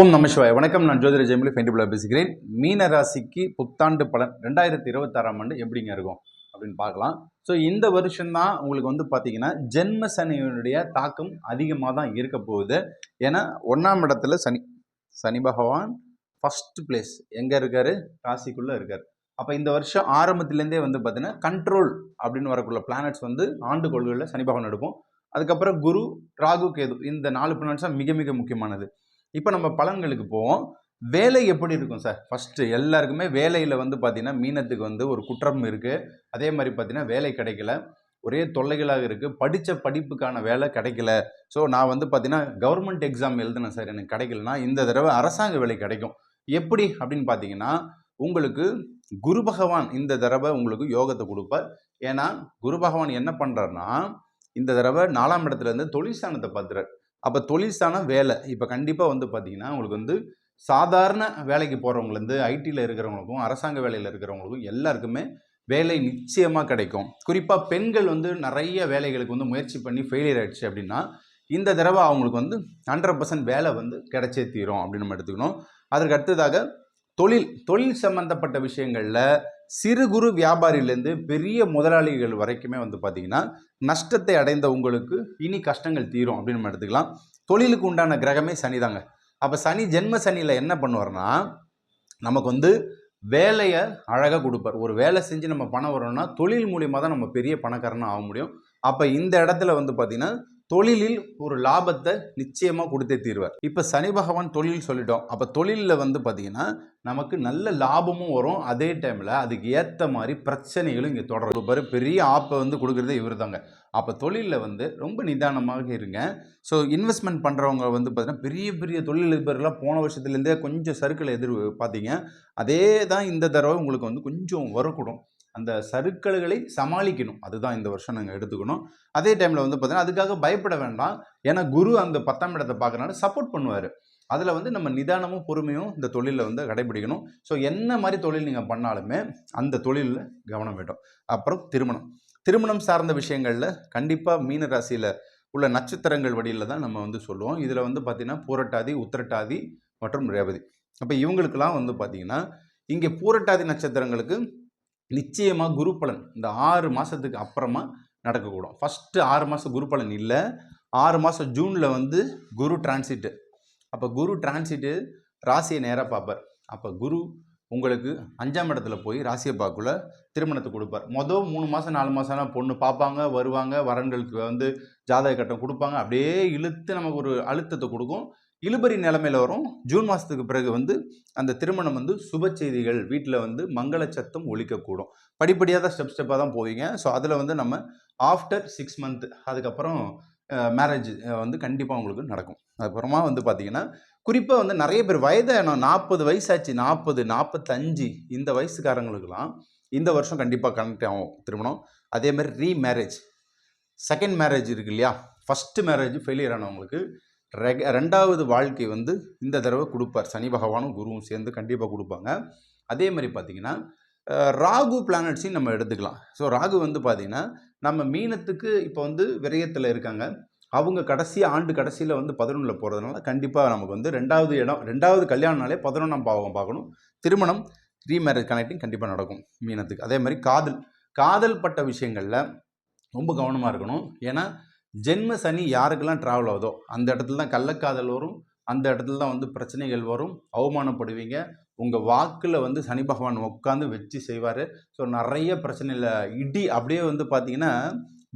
ஓம் நம வணக்கம் நான் ஜோதிர ஜெயமலி ஃபைண்டிபுளாக பேசுகிறேன் மீன ராசிக்கு புத்தாண்டு பலன் ரெண்டாயிரத்தி இருபத்தாறாம் ஆண்டு எப்படிங்க இருக்கும் அப்படின்னு பார்க்கலாம். ஸோ இந்த வருஷம்தான் உங்களுக்கு வந்து பார்த்தீங்கன்னா ஜென்ம சனியினுடைய தாக்கம் அதிகமாக தான் இருக்க போகுது. ஏன்னா ஒன்றாம் இடத்துல சனி சனி பகவான் ஃபர்ஸ்ட் பிளேஸ் எங்கே இருக்காரு? ராசிக்குள்ளே இருக்கார். அப்போ இந்த வருஷம் ஆரம்பத்துலேருந்தே வந்து பார்த்தீங்கன்னா கண்ட்ரோல் அப்படின்னு வரக்குள்ள பிளானட்ஸ் வந்து ஆண்டு கொள்கையில் சனி பகவான் எடுப்போம். அதுக்கப்புறம் குரு ராகு கேது இந்த நாலு பிளானட்ஸாக மிக மிக முக்கியமானது. இப்போ நம்ம பலன்களுக்கு போவோம். வேலை எப்படி இருக்கும் சார் ஃபஸ்ட்டு எல்லாருக்குமே வேலையில் வந்து பார்த்திங்கன்னா மீனத்துக்கு வந்து ஒரு குற்றம் இருக்குது அதே மாதிரி பார்த்திங்கன்னா வேலை கிடைக்கல. ஒரே தொல்லைகளாக இருக்குது படித்த படிப்புக்கான வேலை கிடைக்கல. ஸோ நான் வந்து பார்த்தீங்கன்னா கவர்மெண்ட் எக்ஸாம் எழுதினேன் சார் எனக்கு கிடைக்கலனா இந்த தடவை அரசாங்க வேலை கிடைக்கும். எப்படி? அப்படின்னு பார்த்தீங்கன்னா உங்களுக்கு குரு பகவான் இந்த தடவை உங்களுக்கு யோகத்தை கொடுப்பார். ஏன்னா குரு பகவான் என்ன பண்ணுறாருன்னா இந்த தடவை நாலாம் இடத்துலேருந்து தொழிற்சாணத்தை தொழிற்சானத்தை பார்த்துறாரு அப்போ தொழிற்சானம் வேலை. இப்போ கண்டிப்பாக வந்து பார்த்தீங்கன்னா உங்களுக்கு வந்து சாதாரண வேலைக்கு போகிறவங்கலேருந்து ஐடியில் இருக்கிறவங்களுக்கும் அரசாங்க வேலையில் இருக்கிறவங்களுக்கும் எல்லாருக்குமே வேலை நிச்சயமாக கிடைக்கும். குறிப்பாக பெண்கள் வந்து நிறைய வேலைகளுக்கு வந்து முயற்சி பண்ணி ஃபெயிலியர் ஆகிடுச்சு அப்படின்னா இந்த தடவை அவங்களுக்கு வந்து ஹண்ட்ரட் பர்சன்ட் வேலை வந்து கிடைச்சே தீரும் அப்படின்னு நம்ம எடுத்துக்கணும். அதற்கு அடுத்ததாக தொழில் தொழில் சம்மந்தப்பட்ட விஷயங்களில் சிறு குறு வியாபாரியிலேருந்து பெரிய முதலாளிகள் வரைக்குமே வந்து பார்த்திங்கன்னா நஷ்டத்தை அடைந்த உங்களுக்கு இனி கஷ்டங்கள் தீரும் அப்படின்னு நம்ம எடுத்துக்கலாம். தொழிலுக்கு உண்டான கிரகமே சனி தாங்க. அப்போ சனி ஜென்ம சனியில் என்ன பண்ணுவார்னா நமக்கு வந்து வேலையை அழகாக கொடுப்பார். ஒரு வேலை செஞ்சு நம்ம பணம் வரோம்னா தொழில் மூலியமாக தான் நம்ம பெரிய பணக்காரனாக ஆக முடியும். அப்போ இந்த இடத்துல வந்து பார்த்திங்கன்னா தொழிலில் ஒரு லாபத்தை நிச்சயமாக கொடுத்தே தீர்வார். இப்போ சனி பகவான் தொழில் சொல்லிட்டோம். அப்போ தொழிலில் வந்து பார்த்திங்கன்னா நமக்கு நல்ல லாபமும் வரும். அதே டைமில் அதுக்கு ஏற்ற மாதிரி பிரச்சனைகளும் இங்கே தொடரும். பாரு பெரிய ஆப்பை வந்து கொடுக்குறதே இவர் தாங்க அப்போ தொழிலில் வந்து ரொம்ப நிதானமாக இருங்க. ஸோ இன்வெஸ்ட்மெண்ட் பண்ணுறவங்க வந்து பார்த்தீங்கன்னா பெரிய பெரிய தொழிலதிபர்கள்லாம் போன வருஷத்துலேருந்தே கொஞ்சம் சர்க்கிள் எதிர் பார்த்தீங்க அதே தான் இந்த தடவை உங்களுக்கு வந்து கொஞ்சம் வரக்கூடும். அந்த சருக்கல்களை சமாளிக்கணும். அதுதான் இந்த வருஷம் நாங்கள் எடுத்துக்கணும். அதே டைமில் வந்து பார்த்தீங்கன்னா அதுக்காக பயப்பட வேண்டாம். ஏன்னா குரு அந்த பத்தாம் இடத்தை பார்க்கறனால சப்போர்ட் பண்ணுவார். அதில் வந்து நம்ம நிதானமும் பொறுமையும் இந்த தொழிலில் வந்து கடைபிடிக்கணும். ஸோ என்ன மாதிரி தொழில் நீங்கள் பண்ணாலுமே அந்த தொழிலில் கவனம் வேண்டும் அப்புறம் திருமணம். திருமணம் சார்ந்த விஷயங்களில் கண்டிப்பாக மீன ராசியில் உள்ள நட்சத்திரங்கள் வழியில் தான் நம்ம வந்து சொல்லுவோம். இதில் வந்து பார்த்திங்கன்னா பூரட்டாதி உத்திரட்டாதி மற்றும் ரேவதி. அப்போ இவங்களுக்கெல்லாம் வந்து பார்த்திங்கன்னா இங்கே பூரட்டாதி நட்சத்திரங்களுக்கு நிச்சயமாக குரு பலன் இந்த ஆறு மாதத்துக்கு அப்புறமா நடக்கக்கூடும். ஃபஸ்ட்டு ஆறு மாதம் குரு பலன் இல்லை. ஆறு மாதம் ஜூனில் வந்து குரு டிரான்சிட்டு அப்போ குரு டிரான்சிட்டு ராசியை நேராக பார்ப்பார். அப்போ குரு உங்களுக்கு அஞ்சாம் இடத்துல போய் ராசியை பார்க்கல திருமணத்தை கொடுப்பார். மொதல் மூணு மாதம் நாலு மாதம்லாம் பொண்ணு பார்ப்பாங்க வருவாங்க வரன்களுக்கு வந்து ஜாதக கட்டம் கொடுப்பாங்க. அப்படியே இழுத்து நமக்கு ஒரு அழுத்தத்தை கொடுக்கும். இழுபறி நிலமையில் வரும். ஜூன் மாதத்துக்கு பிறகு வந்து அந்த திருமணம் வந்து சுப செய்திகள் வீட்டில் வந்து மங்கள சத்தம் ஒழிக்கக்கூடும் படிப்படியாக தான் ஸ்டெப் ஸ்டெப்பாக தான் போவீங்க. ஸோ அதில் வந்து நம்ம ஆஃப்டர் சிக்ஸ் மந்த் அதுக்கப்புறம் மேரேஜ் வந்து கண்டிப்பாக உங்களுக்கு நடக்கும். அதுக்கப்புறமா வந்து பார்த்தீங்கன்னா குறிப்பாக வந்து நிறைய பேர் வயதான நாற்பது வயசாச்சு நாற்பது நாற்பத்தஞ்சு இந்த வயசுக்காரங்களுக்கெல்லாம் இந்த வருஷம் கண்டிப்பாக கனெக்ட் ஆகும் திருமணம். அதே மாதிரி ரீ மேரேஜ் செகண்ட் மேரேஜ் இருக்கு இல்லையா? ஃபஸ்ட்டு மேரேஜ் ஃபெயிலியர் ஆனவங்களுக்கு ரெக ரெண்டாவது வாழ்க்கை வந்து இந்த தடவை கொடுப்பார். சனி பகவானும் குருவும் சேர்ந்து கண்டிப்பாக கொடுப்பாங்க. அதே மாதிரி பார்த்திங்கன்னா ராகு பிளானட்ஸையும் நம்ம எடுத்துக்கலாம். ஸோ ராகு வந்து பார்த்திங்கன்னா நம்ம மீனத்துக்கு இப்போ வந்து விரயத்தில் இருக்காங்க. அவங்க கடைசி ஆண்டு கடைசியில் வந்து பதினொன்றில் போகிறதுனால கண்டிப்பாக நமக்கு வந்து ரெண்டாவது இடம் ரெண்டாவது கல்யாணம்னாலே பதினொன்றாம் பாவம் பார்க்கணும். திருமணம் ரீமேரேஜ் கனெக்டிங் கண்டிப்பாக நடக்கும் மீனத்துக்கு. அதே மாதிரி காதல். காதல் பட்ட விஷயங்களில் ரொம்ப கவனமாக இருக்கணும். ஏன்னா ஜென்ம சனி யாருக்கெல்லாம் ட்ராவல் ஆகுதோ அந்த இடத்துல தான் கள்ளக்காதல் வரும். அந்த இடத்துல தான் வந்து பிரச்சனைகள் வரும். அவமானப்படுவீங்க. உங்கள் வாக்கில் வந்து சனி பகவான் உட்காந்து வச்சு செய்வார். ஸோ நிறைய பிரச்சனையில் இடி அப்படியே வந்து பார்த்தீங்கன்னா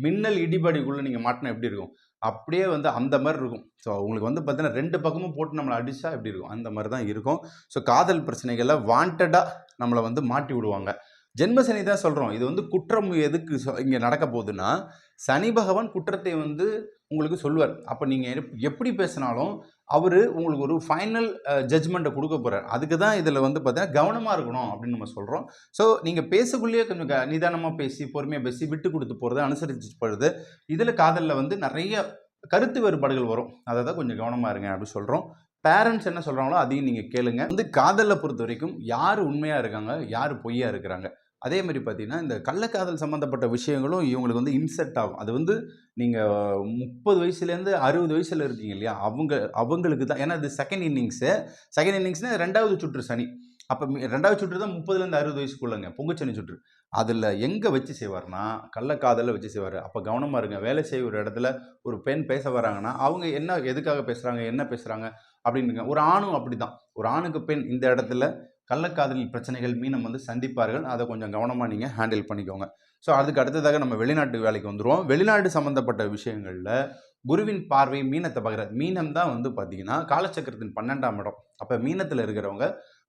மின்னல் இடிபடிக்குள்ளே நீங்கள் மாட்டினா எப்படி இருக்கும்? அப்படியே வந்து அந்த மாதிரி இருக்கும். ஸோ உங்களுக்கு வந்து பார்த்தீங்கன்னா ரெண்டு பக்கமும் போட்டு நம்மளை அடித்தா எப்படி இருக்கும்? அந்த மாதிரி தான் இருக்கும். ஸோ காதல் பிரச்சனைகளில் வாண்டடாக நம்மளை வந்து மாட்டி விடுவாங்க. ஜென்ம சனி தான் சொல்கிறோம் இது வந்து குற்றம் எதுக்கு இங்கே நடக்க போகுதுன்னா சனி பகவான் குற்றத்தை வந்து உங்களுக்கு சொல்லுவார். அப்போ நீங்கள் எப்படி பேசினாலும் அவர் உங்களுக்கு ஒரு ஃபைனல் ஜட்ஜ்மெண்ட்டை கொடுக்க போகிறார் அதுக்கு தான் இதில் வந்து பார்த்தீங்கன்னா கவனமாக இருக்கணும் அப்படின்னு நம்ம சொல்கிறோம் ஸோ நீங்கள் பேசக்குள்ளேயே கொஞ்சம் க நிதானமாக பேசி பொறுமையாக பேசி விட்டு கொடுத்து போகிறது அனுசரித்து போகிறது இதில் காதலில் வந்து நிறைய கருத்து வேறுபாடுகள் வரும். அதை தான் கொஞ்சம் கவனமாக இருங்க அப்படின்னு சொல்கிறோம் பேரண்ட்ஸ் என்ன சொல்கிறாங்களோ அதையும் நீங்கள் கேளுங்க. வந்து காதலை பொறுத்த வரைக்கும் யார் உண்மையாக இருக்காங்க யார் பொய்யா இருக்கிறாங்க? அதே மாதிரி பார்த்தீங்கன்னா இந்த கள்ளக்காதல் சம்மந்தப்பட்ட விஷயங்களும் இவங்களுக்கு வந்து இன்செர்ட் ஆகும். அது வந்து நீங்கள் முப்பது வயசுலேருந்து அறுபது வயசில் இருக்கீங்க இல்லையா? அவங்க அவங்களுக்கு தான் ஏன்னா இது செகண்ட் இன்னிங்ஸு செகண்ட் இன்னிங்ஸ்னால் ரெண்டாவது சுற்று சனி. அப்போ ரெண்டாவது சுற்று தான் முப்பதுலேருந்து அறுபது வயசுக்குள்ளங்க பொங்குச்சனி சுற்று. அதில் எங்கே வச்சு செய்வார்னா கள்ளக்காதலில் வச்சு செய்வார். அப்போ கவனமாக இருங்க வேலை செய்ய ஒரு இடத்துல ஒரு பெண் பேச வராங்கன்னா அவங்க என்ன எதுக்காக பேசுகிறாங்க என்ன பேசுகிறாங்க அப்படின்னுங்க. ஒரு ஆணும் அப்படி தான் ஒரு ஆணுக்கு பெண் இந்த இடத்துல கள்ளக்காதலில் பிரச்சனைகள் மீனம் வந்து சந்திப்பார்கள். அதை கொஞ்சம் கவனமாக நீங்கள் ஹேண்டில் பண்ணிக்கோங்க. ஸோ அதுக்கு அடுத்ததாக நம்ம வெளிநாட்டு வேலைக்கு வந்துடுவோம் வெளிநாடு சம்மந்தப்பட்ட விஷயங்களில் குருவின் பார்வை மீனத்தை பகிராது மீனம் தான் வந்து பார்த்தீங்கன்னா காலச்சக்கரத்தின் பன்னெண்டாம் இடம். அப்போ மீனத்தில் இருக்கிறவங்க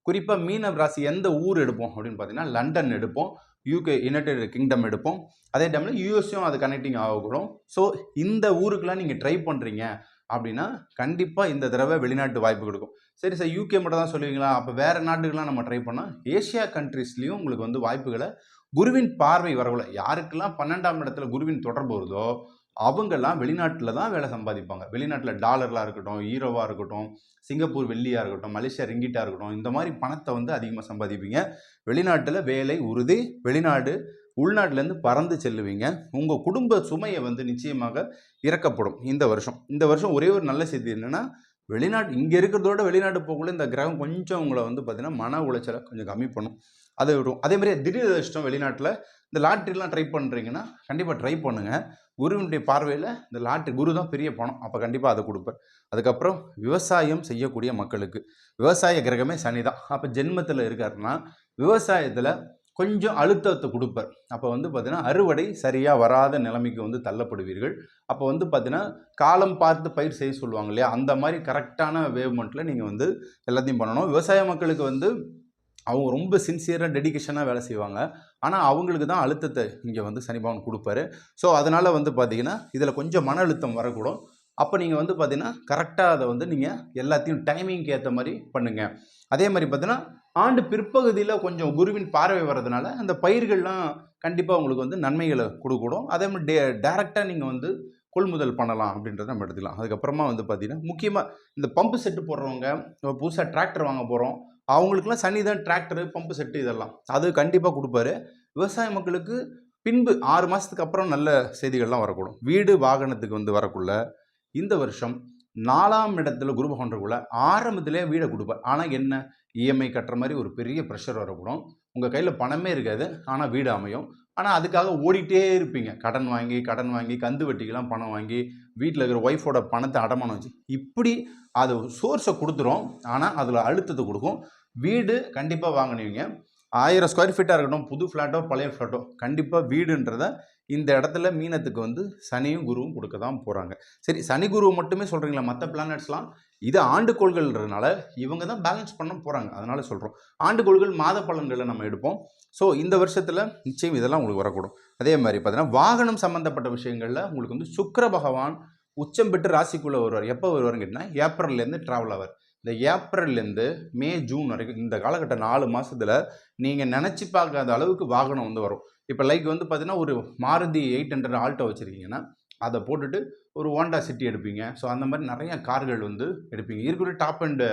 குறிப்பாக மீன ராசி எந்த ஊர் எடுப்போம் அப்படின்னு பார்த்தீங்கன்னா லண்டன் எடுப்போம். யூகே யுனைடெட் கிங்டம் எடுப்போம். அதே டைமில் யூஎஸும் அது கனெக்டிங் ஆகக்கூடும். ஸோ இந்த ஊருக்கெலாம் நீங்கள் ட்ரை பண்ணுறீங்க அப்படின்னா கண்டிப்பாக இந்த தடவை வெளிநாட்டு வாய்ப்பு கொடுக்கும். சரி சார் யூகே மட்டும் தான் சொல்லுவீங்களா? அப்போ வேறு நாட்டுக்கெலாம் நம்ம ட்ரை பண்ணால் ஏஷியா கண்ட்ரீஸ்லேயும் உங்களுக்கு வந்து வாய்ப்புகளை குருவின் பார்வை வரக்குள்ள யாருக்கெல்லாம் பன்னெண்டாம் இடத்துல குருவின் தொடர்பு வருதோ அவங்கெல்லாம் வெளிநாட்டில் தான் வேலை சம்பாதிப்பாங்க. வெளிநாட்டில் டாலர்லாம் இருக்கட்டும் ஈரோவாக இருக்கட்டும் சிங்கப்பூர் வெள்ளியாக இருக்கட்டும் மலேசியா ரிங்கிட்டாக இருக்கட்டும் இந்த மாதிரி பணத்தை வந்து அதிகமாக சம்பாதிப்பீங்க. வெளிநாட்டில் வேலை உறுதி வெளிநாடு உள்நாட்டிலேருந்து பறந்து செல்லுவீங்க. உங்கள் குடும்ப சுமையை வந்து நிச்சயமாக இறக்கப்படும் இந்த வருஷம். இந்த வருஷம் ஒரே ஒரு நல்ல செய்தி என்னென்னா வெளிநாட்டு இங்கே இருக்கிறதோட வெளிநாட்டு போகக்குள்ள இந்த கிரகம் கொஞ்சம் உங்களை வந்து பார்த்திங்கன்னா மன உளைச்சலை கொஞ்சம் கம்மி பண்ணும். அது வரும் அதே மாதிரி திடீர் அதிர்ஷ்டம் வெளிநாட்டில் இந்த லாட்ரிலாம் ட்ரை பண்ணுறீங்கன்னா கண்டிப்பாக ட்ரை பண்ணுங்கள் குருவினுடைய பார்வையில் இந்த லாட்ரி குரு தான் பெரிய பணம். அப்போ கண்டிப்பாக அதை கொடுப்பார். அதுக்கப்புறம் விவசாயம் செய்யக்கூடிய மக்களுக்கு. விவசாய கிரகமே சனி தான். அப்போ ஜென்மத்தில் இருக்காருன்னா விவசாயத்தில் கொஞ்சம் அழுத்தத்தை கொடுப்பார். அப்போ வந்து பார்த்தீங்கன்னா அறுவடை சரியாக வராத நிலைமைக்கு வந்து தள்ளப்படுவீர்கள். அப்போ வந்து பார்த்தீங்கன்னா காலம் பார்த்து பயிர் செய்ய சொல்லுவாங்க இல்லையா? அந்த மாதிரி கரெக்டான வேவ்மெண்ட்டில் நீங்கள் வந்து எல்லாத்தையும் பண்ணணும். விவசாய மக்களுக்கு வந்து அவங்க ரொம்ப சின்சியராக டெடிக்கேஷனாக வேலை செய்வாங்க. ஆனால் அவங்களுக்கு தான் அழுத்தத்தை இங்கே வந்து சனிபவன் கொடுப்பாரு. ஸோ அதனால் வந்து பார்த்தீங்கன்னா இதில் கொஞ்சம் மன அழுத்தம் வரக்கூடும். அப்போ நீங்கள் வந்து பார்த்தீங்கன்னா கரெக்டாக அதை வந்து நீங்கள் எல்லாத்தையும் டைமிங்க்கு ஏற்ற மாதிரி பண்ணுங்கள் அதே மாதிரி பார்த்தீங்கன்னா ஆண்டு பிற்பகுதியில் கொஞ்சம் குருவின் பார்வை வர்றதுனால அந்த பயிர்கள்லாம் கண்டிப்பாக உங்களுக்கு வந்து நன்மைகளை கொடுக்கூடும் அதே மாதிரி டே டேரெக்டாக நீங்கள் வந்து கொள்முதல் பண்ணலாம் அப்படின்றத நம்ம எடுத்துக்கலாம். அதுக்கப்புறமா வந்து பார்த்தீங்கன்னா முக்கியமாக இந்த பம்பு செட்டு போடுறவங்க புதுசாக டிராக்டர் வாங்க போகிறோம் அவங்களுக்குலாம் சனி தான் டிராக்டரு பம்பு செட்டு இதெல்லாம். அது கண்டிப்பாக கொடுப்பாரு. விவசாய மக்களுக்கு பின்பு ஆறு மாதத்துக்கு அப்புறம் நல்ல செய்திகள்லாம் வரக்கூடும். வீடு வாகனத்துக்கு வந்து வரக்குள்ள இந்த வருஷம் நாலாம் இடத்துல குரு பகவான்றக்குள்ள ஆரம்பத்திலே வீடை கொடுப்பார். ஆனால் என்ன? இஎம்ஐ கட்டுற மாதிரி ஒரு பெரிய ப்ரெஷர் வரக்கூடும். உங்கள் கையில் பணமே இருக்காது. ஆனால் வீடு அமையும். ஆனால் அதுக்காக ஓடிட்டே இருப்பீங்க. கடன் வாங்கி கடன் வாங்கி கந்து வட்டிக்கெல்லாம் பணம் வாங்கி வீட்டில் இருக்கிற ஒய்ஃபோட பணத்தை அடமானம் வச்சு இப்படி அது சோர்ஸை கொடுத்துரும். ஆனால் அதில் அழுத்தத்தை கொடுக்கும். வீடு கண்டிப்பாக வாங்கினீங்க. ஆயிரம் ஸ்கொயர் ஃபீட்டாக இருக்கட்டும் புது ஃப்ளாட்டோ பழைய ஃப்ளாட்டோ கண்டிப்பாக வீடுன்றத இந்த இடத்துல மீனத்துக்கு வந்து சனியும் குருவும் கொடுக்க தான் போகிறாங்க சரி சனி குரு மட்டுமே சொல்கிறீங்களா மற்ற பிளானட்ஸ்லாம் இது ஆண்டு கோள்கள்ன்றதுனால இவங்க தான் பேலன்ஸ் பண்ண போகிறாங்க அதனால் சொல்கிறோம் ஆண்டு கோள்கள் மாத பலன்களை நம்ம எடுப்போம். ஸோ இந்த வருஷத்தில் நிச்சயம் இதெல்லாம் உங்களுக்கு வரக்கூடும். அதே மாதிரி பார்த்தீங்கன்னா வாகனம் சம்மந்தப்பட்ட விஷயங்களில் உங்களுக்கு வந்து சுக்கர பகவான் உச்சம் பெற்று ராசிக்குள்ளே வருவார். எப்போ வருவார்னு கேட்டிங்கன்னா ஏப்ரல்லேருந்து ட்ராவல் ஆவார். இந்த ஏப்ரல்லேருந்து மே ஜூன் வரைக்கும் இந்த காலகட்டம் நாலு மாதத்தில் நீங்கள் நினச்சி பார்க்காத அளவுக்கு வாகனம் வந்து வரும். இப்போ லைக் வந்து பார்த்தீங்கன்னா ஒரு மாருதி எயிட் ஹண்ட்ரட் ஆல்ட்டோ வச்சுருக்கீங்கன்னா அதை போட்டுட்டு ஒரு ஹோண்டா சிட்டி எடுப்பீங்க. ஸோ அந்த மாதிரி நிறைய கார்கள் வந்து எடுப்பீங்க. இருக்கிற டாப் அண்ட்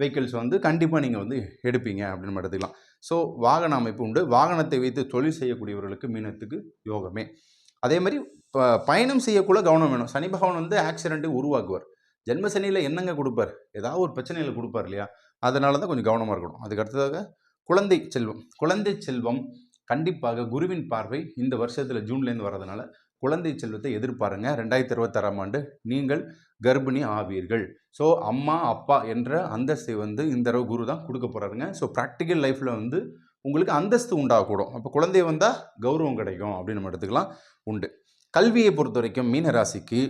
வெஹிக்கிள்ஸ் வந்து கண்டிப்பாக நீங்கள் வந்து எடுப்பீங்க அப்படின்னு நம்ம எடுத்துக்கலாம். ஸோ வாகன அமைப்பு உண்டு. வாகனத்தை வைத்து தொழில் செய்யக்கூடியவர்களுக்கு மீனத்துக்கு யோகமே. அதே மாதிரி ப பயணம் செய்யக்குள்ள கவனம் வேணும். சனி பகவான் வந்து ஆக்சிடென்ட்டு உருவாக்குவார். ஜென்ம சனியில் என்னங்க கொடுப்பார்? ஏதாவது ஒரு பிரச்சனையில் கொடுப்பார் இல்லையா? அதனால தான் கொஞ்சம் கவனமாக இருக்கணும். அதுக்கு அடுத்ததாக குழந்தை செல்வம். குழந்தை செல்வம் கண்டிப்பாக குருவின் பார்வை இந்த வருஷத்தில் ஜூன்லேருந்து வர்றதுனால குழந்தை செல்வத்தை எதிர்பாருங்க. ரெண்டாயிரத்தி இருபத்தாறாம் ஆண்டு நீங்கள் கர்ப்பிணி ஆவீர்கள். ஸோ அம்மா அப்பா என்ற அந்தஸ்தை வந்து இந்த தடவை குரு தான் கொடுக்க போகிறாருங்க ஸோ ப்ராக்டிக்கல் லைஃப்பில் வந்து உங்களுக்கு அந்தஸ்து உண்டாகக்கூடும். அப்போ குழந்தை வந்தால் கௌரவம் கிடைக்கும் அப்படின்னு நம்ம எடுத்துக்கலாம். உண்டு. கல்வியை பொறுத்த வரைக்கும் மீனராசிக்கு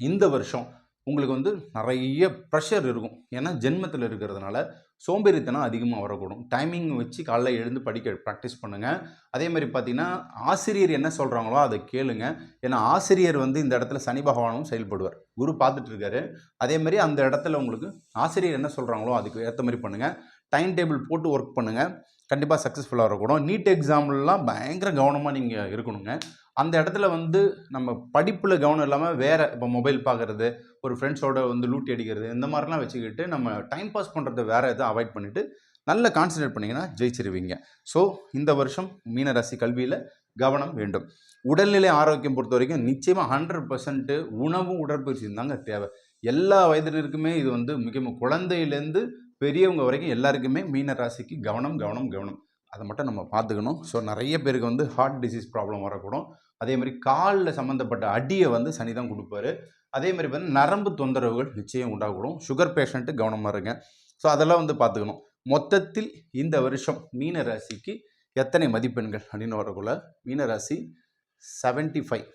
இந்த வருஷம் உங்களுக்கு வந்து நிறைய ப்ரெஷர் இருக்கும். ஏன்னா ஜென்மத்தில் இருக்கிறதுனால சோம்பேறித்தனம் அதிகமாக வரக்கூடும். டைமிங் வச்சு காலைல எழுந்து படிக்க ப்ராக்டிஸ் பண்ணுங்கள் அதே மாதிரி பார்த்தீங்கன்னா ஆசிரியர் என்ன சொல்கிறாங்களோ அதை கேளுங்க. ஏன்னா ஆசிரியர் வந்து இந்த இடத்துல சனி பகவானும் செயல்படுவார். குரு பார்த்துட்டு இருக்காரு. அதே மாதிரி அந்த இடத்துல உங்களுக்கு ஆசிரியர் என்ன சொல்கிறாங்களோ அதுக்கு ஏற்ற மாதிரி பண்ணுங்கள் டைம் டேபிள் போட்டு ஒர்க் பண்ணுங்கள் கண்டிப்பாக சக்ஸஸ்ஃபுல்லாக இருக்கணும். நீட் எக்ஸாம்லாம் பயங்கர கவனமாக நீங்கள் இருக்கணுங்க. அந்த இடத்துல வந்து நம்ம படிப்பில் கவனம் இல்லாமல் வேறு இப்போ மொபைல் பார்க்குறது ஒரு ஃப்ரெண்ட்ஸோட வந்து லூட்டி அடிக்கிறது இந்த மாதிரிலாம் வச்சுக்கிட்டு நம்ம டைம் பாஸ் பண்ணுறத வேறு எதுவும் அவாய்ட் பண்ணிவிட்டு நல்லா கான்சன்ட்ரேட் பண்ணிங்கன்னா ஜெயிச்சிருவீங்க. ஸோ இந்த வருஷம் மீனராசி கல்வியில் கவனம் வேண்டும். உடல்நிலை ஆரோக்கியம் பொறுத்த வரைக்கும் நிச்சயமாக ஹண்ட்ரட் பர்சன்ட்டு உணவும் உடற்பயிற்சியும் தாங்க தேவை. எல்லா வயதினருக்குமே இது வந்து முக்கியமாக குழந்தையிலேருந்து பெரியவங்க வரைக்கும் எல்லாருக்குமே மீனராசிக்கு கவனம் கவனம் கவனம். அதை மட்டும் நம்ம பார்த்துக்கணும். ஸோ நிறைய பேருக்கு வந்து ஹார்ட் டிசீஸ் ப்ராப்ளம் வரக்கூடும். அதே மாதிரி காலில் சம்மந்தப்பட்ட அடியை வந்து சனி தான் கொடுப்பாரு. அதே மாதிரி வந்து நரம்பு தொந்தரவுகள் நிச்சயம் உண்டாகக்கூடும். சுகர் பேஷண்ட்டு கவனமாக இருங்க. ஸோ அதெல்லாம் வந்து பார்த்துக்கணும். மொத்தத்தில் இந்த வருஷம் மீன ராசிக்கு எத்தனை மதிப்பெண்கள் அப்படின்னு வரக்குள்ள மீன ராசி செவன்ட்டி ஃபைவ்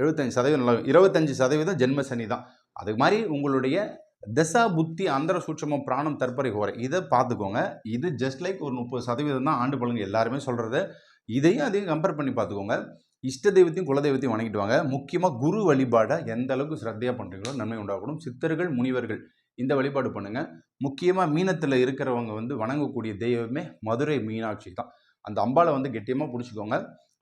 எழுபத்தஞ்சு சதவீதம் நல்லா இருபத்தஞ்சு சதவீதம் ஜென்ம சனி தான். அது மாதிரி உங்களுடைய தசா புத்தி அந்தர சூட்சமம் பிராணம் தற்பரை கோரை. இதை பார்த்துக்கோங்க. இது ஜஸ்ட் லைக் ஒரு முப்பது சதவீதம் தான் ஆண்டு பலன்கள் எல்லாருமே சொல்கிறது இதையும் அதையும் கம்பேர் பண்ணி பார்த்துக்கோங்க. இஷ்ட தெய்வத்தையும் குலதெய்வத்தையும் வணங்கிட்டு வாங்க முக்கியமாக குரு வழிபாடை எந்த அளவுக்கு ஸ்ரத்தையாக பண்ணுறீங்களோ நன்மை உண்டாகணும். சித்தர்கள் முனிவர்கள் இந்த வழிபாடு பண்ணுங்கள் முக்கியமாக மீனத்தில் இருக்கிறவங்க வந்து வணங்கக்கூடிய தெய்வமே மதுரை மீனாட்சி தான். அந்த அம்பாளை வந்து கெட்டியமாக பிடிச்சிக்கோங்க.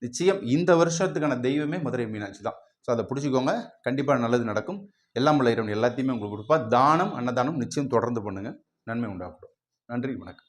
நிச்சயம் இந்த வருஷத்துக்கான தெய்வமே மதுரை மீனாட்சி தான். ஸோ அதை பிடிச்சிக்கோங்க. கண்டிப்பாக நல்லது நடக்கும். எல்லாம் உள்ள இறைவன் எல்லாத்தையுமே உங்களுக்கு கொடுப்பா. தானம் அன்னதானம் நிச்சயம் தொடர்ந்து பண்ணுங்கள் நன்மை உண்டாகட்டும். நன்றி வணக்கம்.